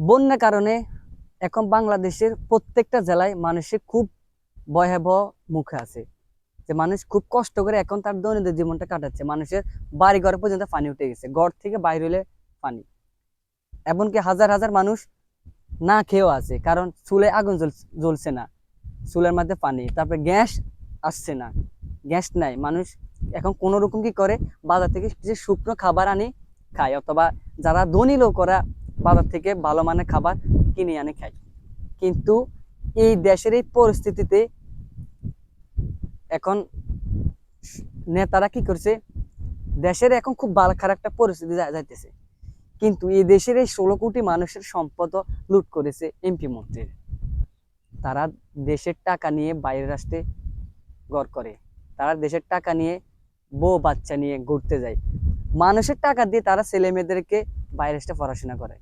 বন্যার কারণে এখন বাংলাদেশের প্রত্যেকটা জেলায় মানুষের খুব ভয়াবহ মুখে আছে। যে মানুষ খুব কষ্ট করে এখন তার দৈনন্দিন জীবনটা কাটাচ্ছে। মানুষের বাড়ি ঘর পর্যন্ত পানি উঠে গেছে। ঘর থেকে বাইরে হলে পানি। এমনকি হাজার হাজার মানুষ না খেয়েও আছে। কারণ চুলে আগুন জ্বল- জ্বলছে না। চুলের মধ্যে পানি। তারপরে গ্যাস আসছে না। গ্যাস নাই। মানুষ এখন কোনো রকম কি করে? বাজার থেকে কিছু শুকনো খাবার আনি, খায়। অথবা যারা ধনী লোকরা বাজার থেকে ভালো মানের খাবার কিনে আনে খায় কিন্তু এই দেশের এই পরিস্থিতিতে এখন নেতারা কি করছে, দেশের এখন খুব ভালো খারাপ একটা পরিস্থিতি যাইতেছে। কিন্তু এই দেশের এই ষোলো কোটি মানুষের সম্পদ লুট করেছে এমপি মন্ত্রীর। তারা দেশের টাকা নিয়ে বাইরের রাষ্ট্রে গড় করে। তারা দেশের টাকা নিয়ে বউ বাচ্চা নিয়ে ঘুরতে যায়। মানুষের টাকা দিয়ে তারা ছেলে মেয়েদেরকে বাইরে এসে পড়াশোনা করে।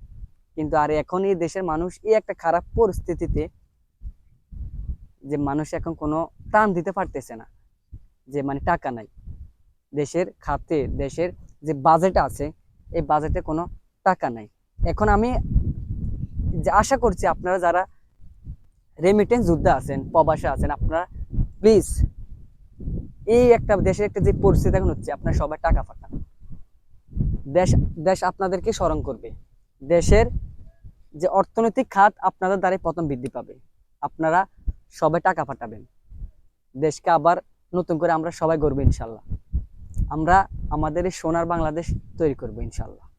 কিন্তু আর এখন এই দেশের মানুষ এই একটা খারাপ পরিস্থিতিতে যে মানুষ এখন কোনো টান দিতে পারতেছে না, যে মানে টাকা নাই। দেশের খাতে, দেশের যে বাজেট আছে, এই বাজেটে কোনো টাকা নাই। এখন আমি যে আশা করছি আপনারা যারা রেমিটেন্স যুদ্ধে আছেন, প্রবাসে আছেন, আপনারা প্লিজ এই একটা দেশের একটা যে পরিস্থিতি এখন হচ্ছে, আপনারা সবাই টাকা পাঠান দেশ দেশ আপনাদেরকে স্মরণ করবে। দেশের যে অর্থনৈতিক খাত আপনাদের দ্বারাই প্রথম বৃদ্ধি পাবে। আপনারা সবাই টাকা পাঠাবেন। দেশকে আবার নতুন করে আমরা সবাই গড়বো ইনশাল্লাহ। আমরা আমাদের এই সোনার বাংলাদেশ তৈরি করব ইনশাল্লাহ।